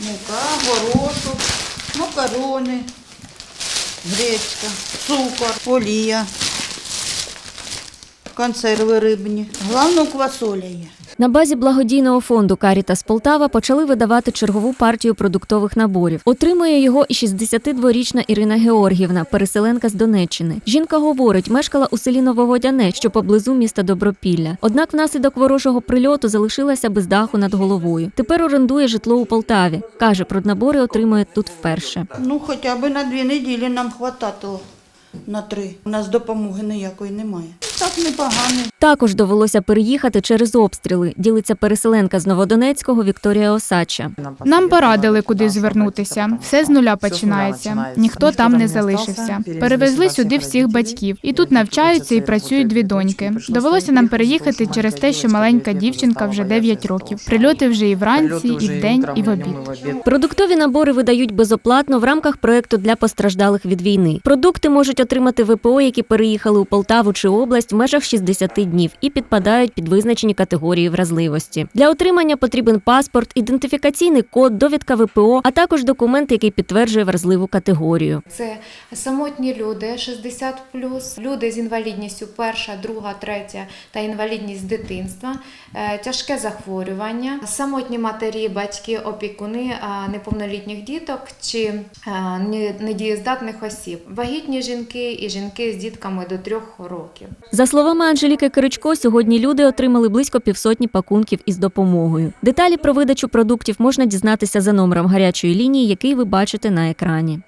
мука, горошок, макарони, гречка, цукор, олія, консерви рибні. Головне, квасоля є. На базі благодійного фонду Карітас Полтава почали видавати чергову партію продуктових наборів. Отримує його і 62-річна Ірина Георгівна, переселенка з Донеччини. Жінка говорить, мешкала у селі Нововодяне, що поблизу міста Добропілля. Однак внаслідок ворожого прильоту залишилася без даху над головою. Тепер орендує житло у Полтаві. каже, проднабори отримує тут вперше. Ну, хоча б на дві неділі нам хватало на три. У нас допомоги ніякої немає. Так непогано. Також довелося переїхати через обстріли. Ділиться переселенка з Новодонецького Вікторія Осадча. Нам порадили, куди звернутися. Все з нуля починається. Ніхто там не залишився. Перевезли сюди всіх батьків, і тут навчаються і працюють дві доньки. Довелося нам переїхати через те, що маленька дівчинка вже 9 років. Прильоти вже і вранці, і вдень, і в обід. Продуктові набори видають безоплатно в рамках проекту для постраждалих від війни. Продукти можуть отримати ВПО, які переїхали у Полтаву чи область в межах 60 днів і підпадають під визначені категорії вразливості. Для отримання потрібен паспорт, ідентифікаційний код, довідка ВПО, а також документ, який підтверджує вразливу категорію. Це самотні люди 60+, люди з інвалідністю перша, друга, третя та інвалідність дитинства, е, тяжке захворювання, самотні матері, батьки, опікуни а, неповнолітніх діток чи е, не- недієздатних осіб, вагітні жінки і жінки з дітками до трьох років. За словами Анжеліки Киричко, сьогодні люди отримали близько півсотні пакунків із допомогою. Деталі про видачу продуктів можна дізнатися за номером гарячої лінії, який ви бачите на екрані.